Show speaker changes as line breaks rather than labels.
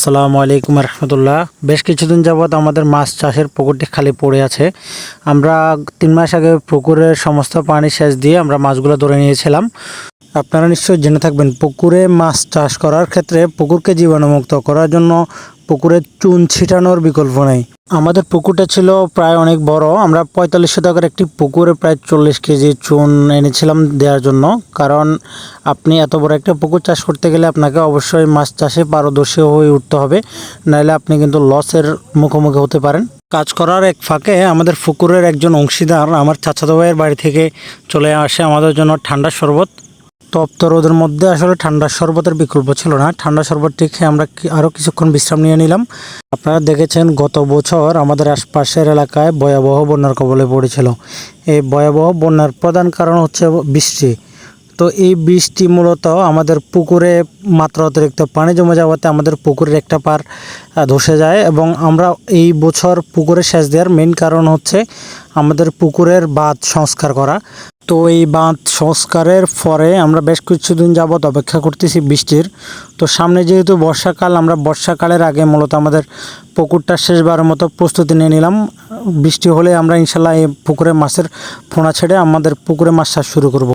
আসসালামু আলাইকুম রহমতুল্লাহ। বেশ কিছুদিন যাবৎ আমাদের মাছ চাষের পুকুরটি খালি পড়ে আছে। আমরা তিন মাস আগে পুকুরের সমস্ত পানি সেচ দিয়ে আমরা মাছগুলো ধরে নিয়েছিলাম। আপনারা নিশ্চয়ই জেনে থাকবেন, পুকুরে মাছ চাষ করার ক্ষেত্রে পুকুরকে জীবাণুমুক্ত করার জন্য পুকুরে চুন ছিটানোর বিকল্প নেই। আমাদের পুকুরটা ছিল প্রায় অনেক বড়। আমরা পঁয়তাল্লিশশো টাকার একটি পুকুরে প্রায় চল্লিশ কেজি চুন এনেছিলাম দেওয়ার জন্য। কারণ আপনি এত বড় একটা পুকুর চাষ করতে গেলে আপনাকে অবশ্যই মাছ চাষে পারদর্শী হয়ে উঠতে হবে। নাহলে আপনি কিন্তু লসের মুখোমুখি হতে পারেন। কাজ করার এক ফাঁকে আমাদের পুকুরের একজন অংশীদার আমার চাচাতো ভাইয়ের বাড়ি থেকে চলে আসে। আমাদের জন্য ঠান্ডা শরবত। তপ্ত রোদের মধ্যে আসলে ঠান্ডা শরবতের বিকল্প ছিল না। ঠান্ডা শরবতটি খেয়ে আমরা আরও কিছুক্ষণ বিশ্রাম নিয়ে নিলাম। আপনারা দেখেছেন, গত বছর আমাদের আশপাশের এলাকায় ভয়াবহ বন্যার কবলে পড়েছিল। এই ভয়াবহ বন্যার প্রধান কারণ হচ্ছে বৃষ্টি। তো এই বৃষ্টি মূলত আমাদের পুকুরে মাত্রা অতিরিক্ত পানি জমে যাওয়াতে আমাদের পুকুরের একটা পার ধসে যায় এবং আমরা এই বছর পুকুরে সেচ দেওয়ার মেন কারণ হচ্ছে আমাদের পুকুরের বাঁধ সংস্কার করা। তো এই বাঁধ সংস্কারের পরে আমরা বেশ কিছুদিন যাবৎ অপেক্ষা করতেছি বৃষ্টির। তো সামনে যেহেতু বর্ষাকাল, আমরা বর্ষাকালের আগে মূলত আমাদের পুকুরটা শেষবারের মতো প্রস্তুতি নিয়ে নিলাম। বৃষ্টি হলে আমরা ইনশাল্লাহ এই পুকুরে মাছের ফোনা ছেড়ে আমাদের পুকুরে মাছ চাষ শুরু করব।